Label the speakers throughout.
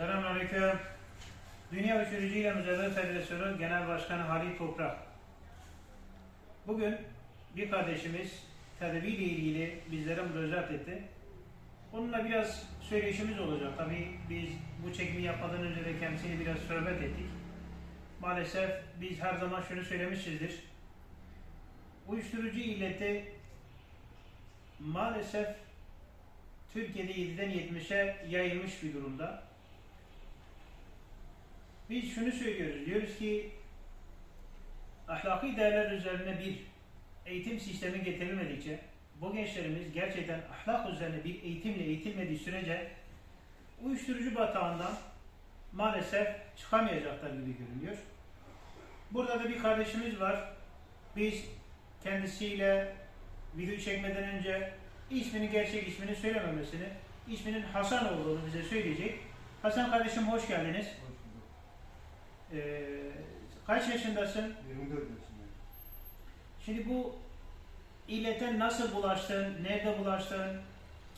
Speaker 1: Selamünaleyküm. Dünya Uyuşturucu ile Mücadele Federasyonu Genel Başkanı Halil Toprak. Bugün bir kardeşimiz tedaviyle ilgili bizlere müracaat etti. Onunla biraz söyleşimiz olacak. Tabii biz bu çekimi yapmadan önce de kendisiyle biraz sohbet ettik. Maalesef biz her zaman şunu söylemişizdir. Uyuşturucu illeti maalesef Türkiye'de 7'den 70'e yayılmış bir durumda. Biz şunu söylüyoruz, diyoruz ki ahlaki değerler üzerine bir eğitim sistemi getirilmedikçe bu gençlerimiz gerçekten ahlak üzerine bir eğitimle eğitilmediği sürece uyuşturucu batağından maalesef çıkamayacaklar gibi görünüyor. Burada da bir kardeşimiz var. Biz kendisiyle video çekmeden önce ismini, gerçek ismini söylememesini, isminin Hasan olduğunu bize söyleyecek. Hasan kardeşim hoş geldiniz.
Speaker 2: Hoş.
Speaker 1: Ee, kaç yaşındasın?
Speaker 2: 24 yaşındayım.
Speaker 1: Şimdi bu illete nasıl bulaştın? Nerede bulaştın?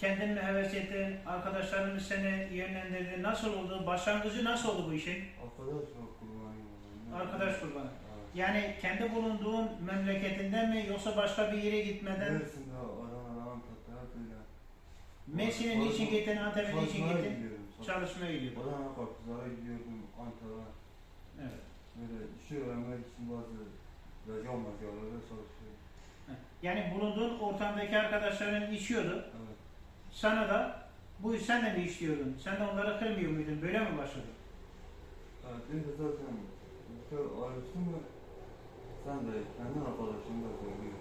Speaker 1: Kendin mi heves ettin? Arkadaşların mı seni yönlendirdi? Nasıl oldu? Başlangıcı nasıl oldu bu işin?
Speaker 2: Arkadaş kullanıyorum.
Speaker 1: Arkadaş kurbanı.
Speaker 2: Evet.
Speaker 1: Yani kendi bulunduğun memleketinden mi yoksa başka bir yere gitmeden?
Speaker 2: Neresinde Adana, Antep'te hep öyle.
Speaker 1: Messi'nin niçin gittin? Antep'e niçin
Speaker 2: Çalışmaya
Speaker 1: gittin?
Speaker 2: gidiyorum.
Speaker 1: Çalışmaya gidiyordun.
Speaker 2: Adana Karpuzlara gidiyordum, Ankara'ya.
Speaker 1: Evet.
Speaker 2: Böyle işi öğrenmek için bazı rejyon mecralarda çalışıyorum.
Speaker 1: Yani bulunduğun ortamdaki arkadaşların içiyordu.
Speaker 2: Evet.
Speaker 1: Sana da bu sen de mi içiyordun? Sen de onları kırmıyor muydun? Böyle mi başladı?
Speaker 2: Evet, bir de zaten işte ayrıştın mı sen de kendi arkadaşın da söylüyor.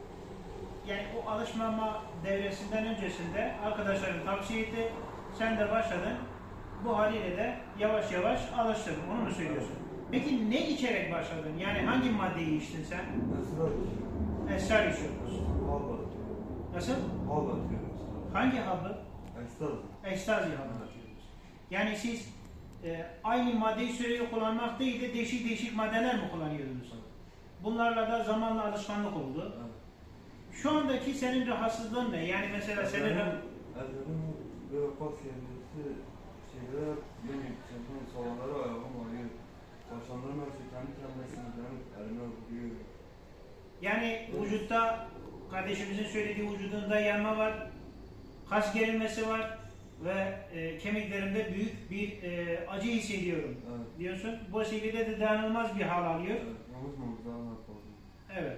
Speaker 1: Yani o alışmama devresinden öncesinde arkadaşların tavsiye etti. Sen de başladın. Bu haliyle de yavaş yavaş alıştın. Onu mu söylüyorsun? Peki ne içerek başladın? Yani hangi maddeyi içtin sen?
Speaker 2: Esrar.
Speaker 1: Esrar içiyordun.
Speaker 2: Hal atıyorum.
Speaker 1: Nasıl?
Speaker 2: Hal atıyorum esrar.
Speaker 1: Hangi habı?
Speaker 2: Ekstaz.
Speaker 1: Ekstazi habı atıyorsunuz. Yani siz e, aynı maddeyi sürekli kullanmak değil de değişik değişik maddeler mi kullanıyordunuz? Bunlarla da zamanla alışkanlık oldu.
Speaker 2: Evet.
Speaker 1: Şu andaki senin rahatsızlığın ne? Yani mesela senin
Speaker 2: Ellerim, ellerim böyle pas kendisi şeylere hep benim çekim soğanları
Speaker 1: Yani vücutta kardeşimizin söylediği vücudunda yanma var, kas gerilmesi var ve e, kemiklerimde büyük bir e, acı hissediyorum
Speaker 2: Evet.
Speaker 1: diyorsun. Bu vesileyle de dayanılmaz bir hal alıyor.
Speaker 2: Evet. Yapalım.
Speaker 1: Evet.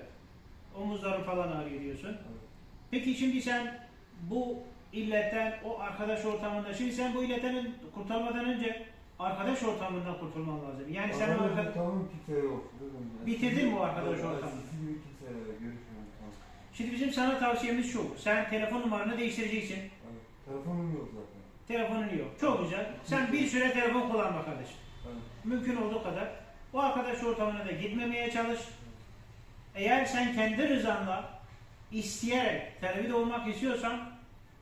Speaker 1: Omuzlarım falan ağrıyor diyorsun.
Speaker 2: Evet.
Speaker 1: Peki şimdi sen bu illetten, o arkadaş ortamında, şimdi sen bu illetten kurtulmadan önce arkadaş ortamından kurtulman lazım. Yani sen o
Speaker 2: Arkadaş
Speaker 1: arka-
Speaker 2: ortamım kimse yok.
Speaker 1: Bitirdin mi o arkadaş ortamını?
Speaker 2: Tamam.
Speaker 1: Şimdi bizim sana tavsiyemiz şu. Sen telefon numaranı değiştireceksin.
Speaker 2: Evet. Telefonum yok zaten.
Speaker 1: Telefonun yok. Çok güzel. Sen bir süre telefon kullanma kardeşim.
Speaker 2: Evet.
Speaker 1: Mümkün olduğu kadar. O arkadaş ortamına da gitmemeye çalış. Eğer sen kendi rızanla isteyerek tedavide olmak istiyorsan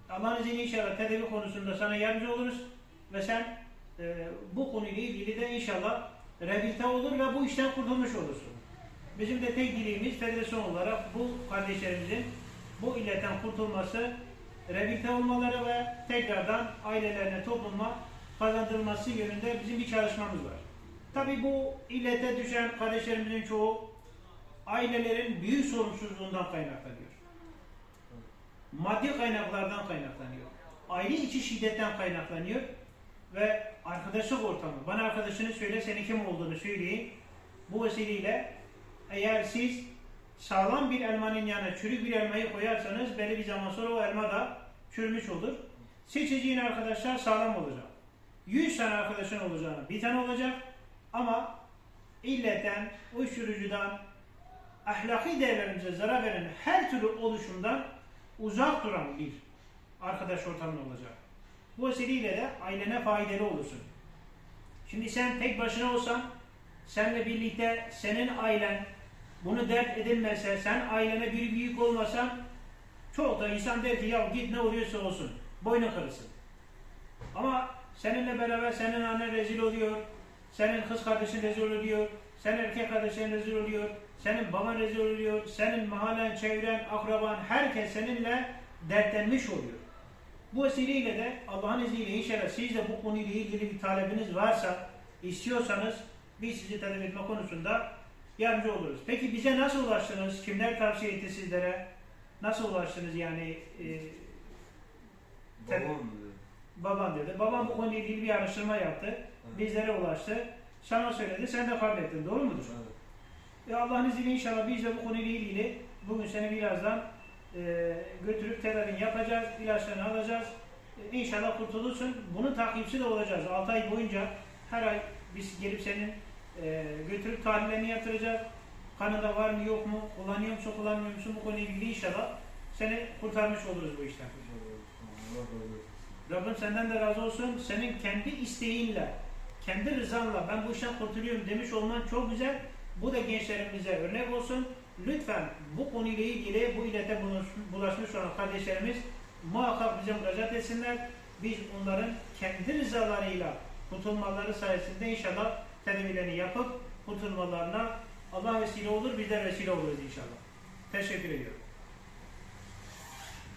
Speaker 1: Allah'ın izniyle inşallah tedavi konusunda sana yardımcı oluruz ve sen e, bu konuyla ilgili de inşallah rehabilite olur ve bu işten kurtulmuş olursun. Bizim de tek dileğimiz federasyon olarak bu kardeşlerimizin bu illetten kurtulması, rehabilite olmaları ve tekrardan ailelerine, topluma kazandırılması yönünde bizim bir çalışmamız var. Tabi bu illete düşen kardeşlerimizin çoğu ailelerin büyük sorumsuzluğundan kaynaklanıyor. Maddi kaynaklardan kaynaklanıyor. Aile içi şiddetten kaynaklanıyor ve arkadaşlık ortamı. Bana arkadaşını söyle, senin kim olduğunu söyleyin. Bu vesileyle eğer siz sağlam bir elmanın yanına çürük bir elmayı koyarsanız belli bir zaman sonra o elma da çürümüş olur. Seçeceğin arkadaşlar sağlam olacak. 100 tane arkadaşın olacağına bir tane olacak ama illetten, uyuşturucudan, ahlaki değerlerimize zarar veren her türlü oluşumdan uzak duran bir arkadaş ortamın olacak. Bu vesileyle de ailene faydalı olursun. Şimdi sen tek başına olsan, senle birlikte senin ailen bunu dert edinmese, sen ailene bir büyük olmasan, çok da insan der ki ya git ne oluyorsa olsun, boynu kırılsın. Ama seninle beraber senin annen rezil oluyor, senin kız kardeşin rezil oluyor, senin erkek kardeşin rezil oluyor, senin baban rezil oluyor, senin mahallen, çevren, akraban, herkes seninle dertlenmiş oluyor. Bu vesileyle de Allah'ın izniyle inşallah siz de bu konuyla ilgili bir talebiniz varsa, istiyorsanız biz sizi talep etme konusunda yardımcı oluruz. Peki bize nasıl ulaştınız? Kimler tavsiye etti sizlere? Nasıl ulaştınız yani? E.
Speaker 2: Babam dedi.
Speaker 1: baban dedi. Babam bu konuyla ilgili bir araştırma yaptı.
Speaker 2: Evet.
Speaker 1: Bizlere ulaştı. Sana söyledi. Sen de kabul ettin. Doğru mudur?
Speaker 2: Evet.
Speaker 1: E Allah'ın izniyle inşallah biz de bu konuyla ilgili bugün seni birazdan e, götürüp tedavini yapacağız, ilaçlarını alacağız. E, inşallah kurtulursun. Bunun takipçisi de olacağız. 6 ay boyunca her ay biz gelip senin e, götürüp tahlillerini yaptıracağız. Kanında var mı yok mu, kullanıyor musun, kullanmıyor musun bu konuyla ilgili inşallah seni kurtarmış oluruz bu işten. Rabbim senden de razı olsun. Senin kendi isteğinle, kendi rızanla ben bu işten kurtuluyorum demiş olman çok güzel. Bu da gençlerimize örnek olsun. Lütfen bu konuyla ilgili bu ilete bulaşmış olan kardeşlerimiz muhakkak bize müracaat etsinler. Biz onların kendi rızalarıyla kurtulmaları sayesinde inşallah tedavilerini yapıp kurtulmalarına Allah vesile olur, bizler vesile oluruz inşallah. Teşekkür ediyorum.